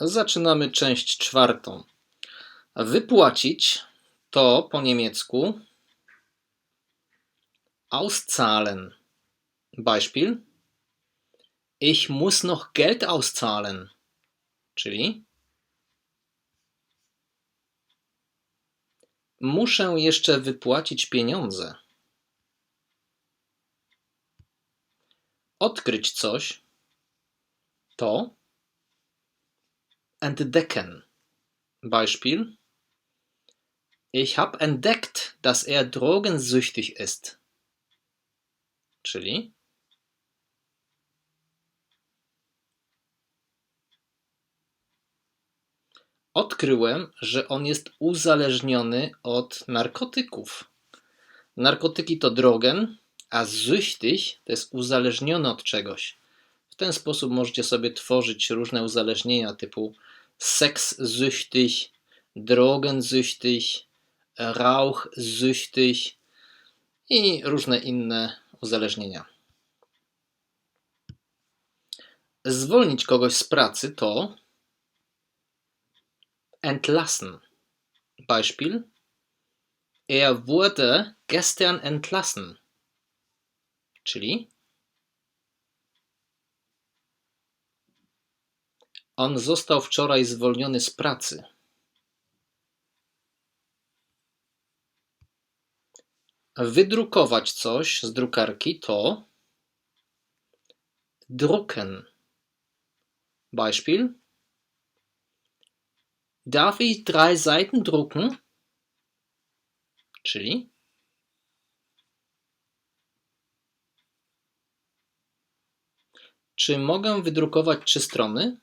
Zaczynamy część czwartą. Wypłacić to po niemiecku auszahlen. Beispiel: Ich muss noch Geld auszahlen. Czyli muszę jeszcze wypłacić pieniądze. Odkryć coś to entdecken. Beispiel: Ich habe entdeckt, dass er drogensüchtig ist. Czyli odkryłem, że on jest uzależniony od narkotyków. Narkotyki to drogen, a süchtig to jest uzależniony od czegoś. W ten sposób możecie sobie tworzyć różne uzależnienia typu sexsüchtig, drogensüchtig, rauchsüchtig i różne inne uzależnienia. Zwolnić kogoś z pracy to entlassen. Beispiel: Er wurde gestern entlassen. Czyli on został wczoraj zwolniony z pracy. Wydrukować coś z drukarki to drucken. Beispiel: Darf ich drei Seiten drucken? Czyli Czy mogę wydrukować trzy strony?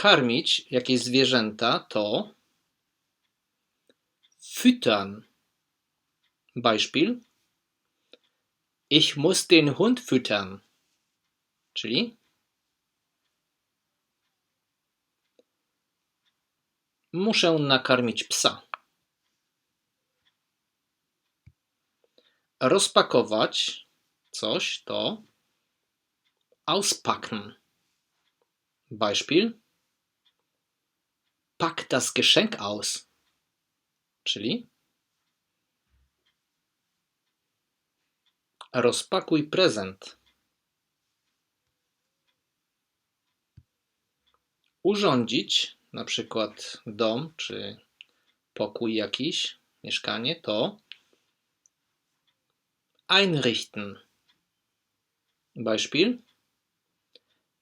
Karmić jakieś zwierzęta to füttern. Beispiel: Ich muss den Hund füttern. Czyli muszę nakarmić psa. Rozpakować coś to auspacken. Beispiel: Pack das Geschenk aus. Czyli rozpakuj prezent. Urządzić, na przykład dom czy pokój jakiś, mieszkanie, to einrichten. Beispiel: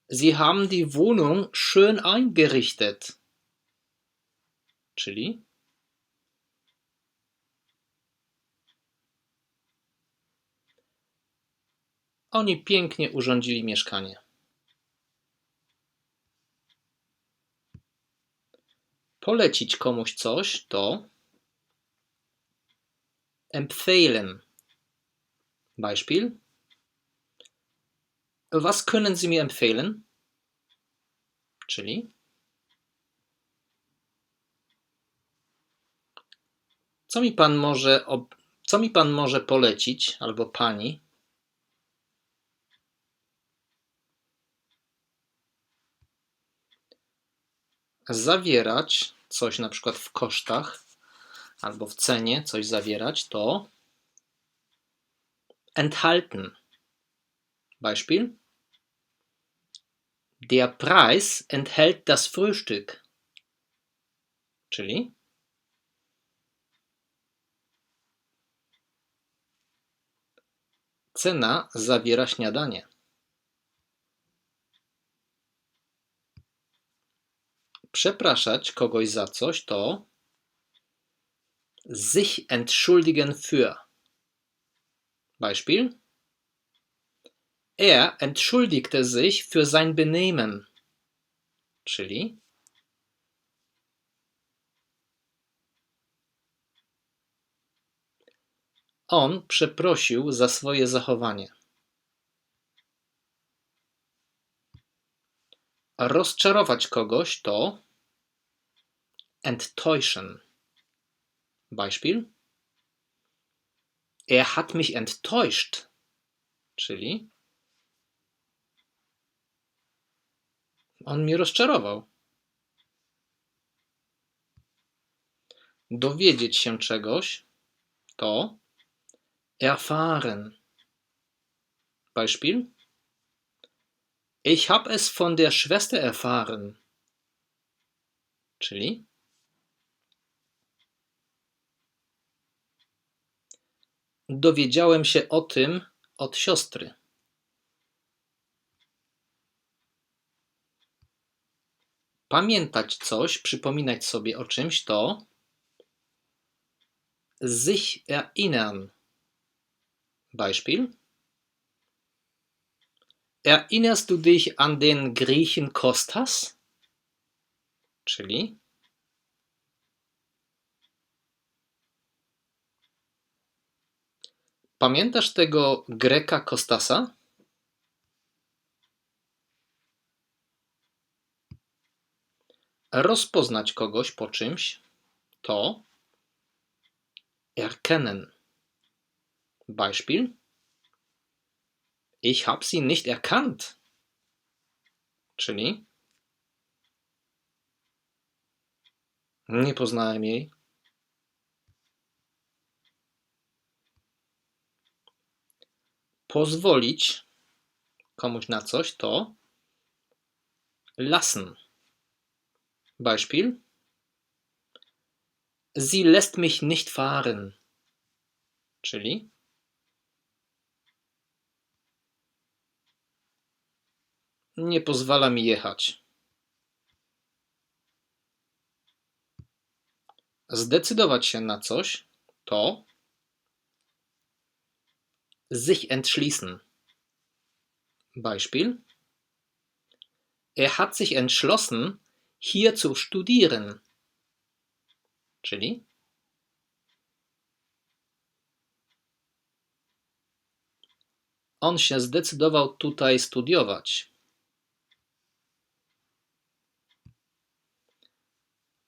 Sie haben die Wohnung schön eingerichtet. Czyli Oni pięknie urządzili mieszkanie. Polecić komuś coś to empfehlen. Beispiel: Was können Sie mir empfehlen? Czyli co mi pan może, co mi pan może polecić albo pani? zawierać coś na przykład w kosztach albo w cenie coś zawierać, to enthalten. Beispiel: Der Preis enthält das Frühstück. Czyli cena zawiera śniadanie. Przepraszać kogoś za coś to sich entschuldigen für. Beispiel: Er entschuldigte sich für sein Benehmen. Czyli on przeprosił za swoje zachowanie. Rozczarować kogoś to enttäuschen. Beispiel: Er hat mich enttäuscht. Czyli On mnie rozczarował. Dowiedzieć się czegoś to erfahren. Beispiel. Ich habe es von der Schwester erfahren. Czyli dowiedziałem się o tym od siostry. Pamiętać coś, przypominać sobie o czymś to sich erinnern. Beispiel. Erinnerst du dich an den Griechen Kostas? Czyli Pamiętasz tego Greka Kostasa? Rozpoznać kogoś po czymś to erkennen. Beispiel Ich habe sie nicht erkannt. Czyli nie poznałem jej. Pozwolić komuś na coś to lassen. Beispiel Sie lässt mich nicht fahren. Czyli nie pozwala mi jechać. Zdecydować się na coś to sich entschließen. Beispiel Er hat sich entschlossen, hier zu studieren. Czyli on się zdecydował tutaj studiować.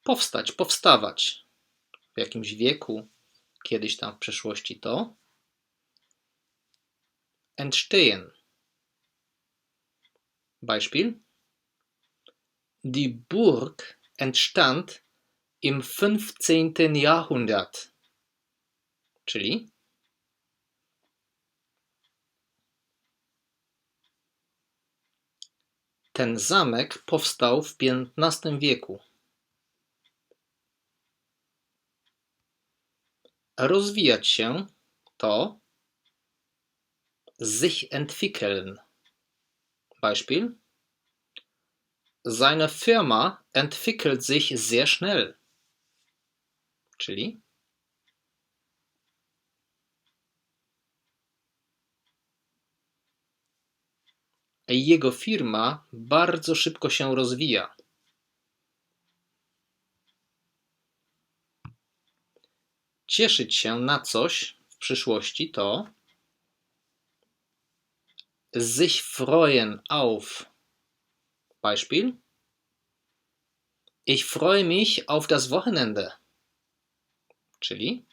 Powstać, powstawać w jakimś wieku, kiedyś tam w przeszłości to entstehen. Beispiel Die Burg entstand im 15. Jahrhundert. Czyli ten zamek powstał w XV wieku. Rozwijać się to sich entwickeln. Beispiel Seine Firma entwickelt sich sehr schnell. Czyli jego firma bardzo szybko się rozwija. Cieszyć się na coś w przyszłości to sich freuen auf. Beispiel Ich freue mich auf das Wochenende. Czyli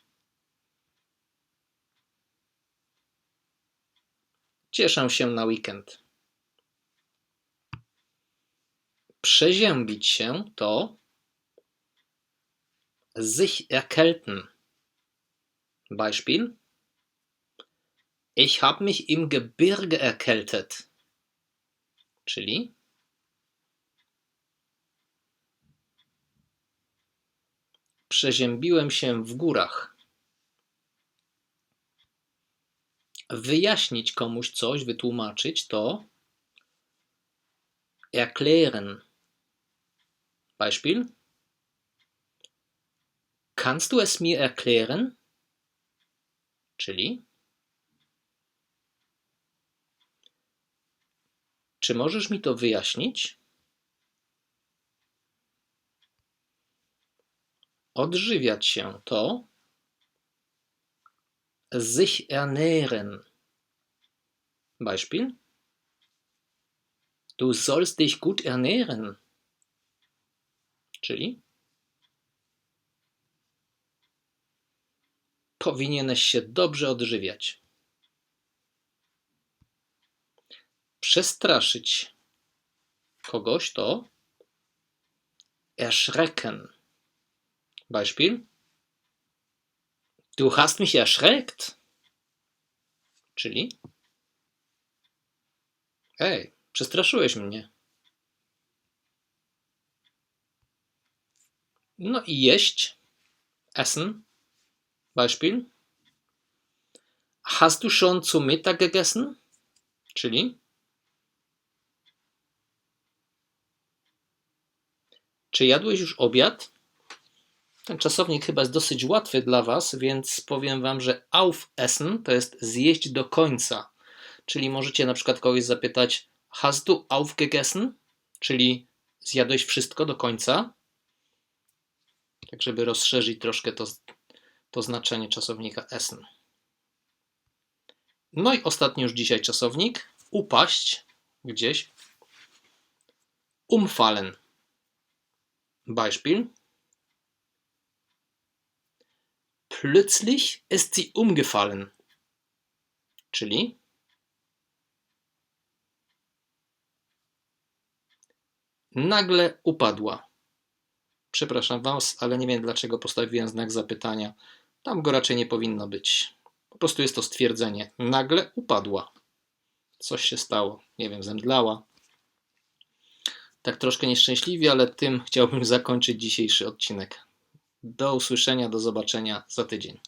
cieszę się na weekend. Przeziębić się to sich erkälten. Beispiel Ich habe mich im Gebirge erkältet. Czyli Przeziębiłem się w górach. Wyjaśnić komuś coś, wytłumaczyć to erklären. Beispiel Kannst du es mir erklären? Czyli Czy możesz mi to wyjaśnić? Odżywiać się to sich ernähren. Beispiel Du sollst dich gut ernähren. Czyli powinieneś się dobrze odżywiać. Przestraszyć kogoś, to erschrecken. Beispiel. Du hast mich erschreckt. Czyli Ej, przestraszyłeś mnie. No i jeść. Essen. Beispiel. Hast du schon zu Mittag gegessen? Czyli Czy jadłeś już obiad? Ten czasownik chyba jest dosyć łatwy dla Was, więc powiem Wam, że aufessen to jest zjeść do końca. Czyli możecie na przykład kogoś zapytać Hast du aufgegessen? Czyli zjadłeś wszystko do końca? Tak, żeby rozszerzyć troszkę to, to znaczenie czasownika essen. No i ostatni już dzisiaj czasownik. Upaść gdzieś. Umfallen. Beispiel. Plötzlich ist sie umgefallen. Czyli nagle upadła. Przepraszam Was, ale nie wiem dlaczego postawiłem znak zapytania. Tam go raczej nie powinno być. Po prostu jest to stwierdzenie. Nagle upadła. Coś się stało. Nie wiem, zemdlała. Tak troszkę nieszczęśliwie, ale tym chciałbym zakończyć dzisiejszy odcinek. Do usłyszenia, do zobaczenia za tydzień.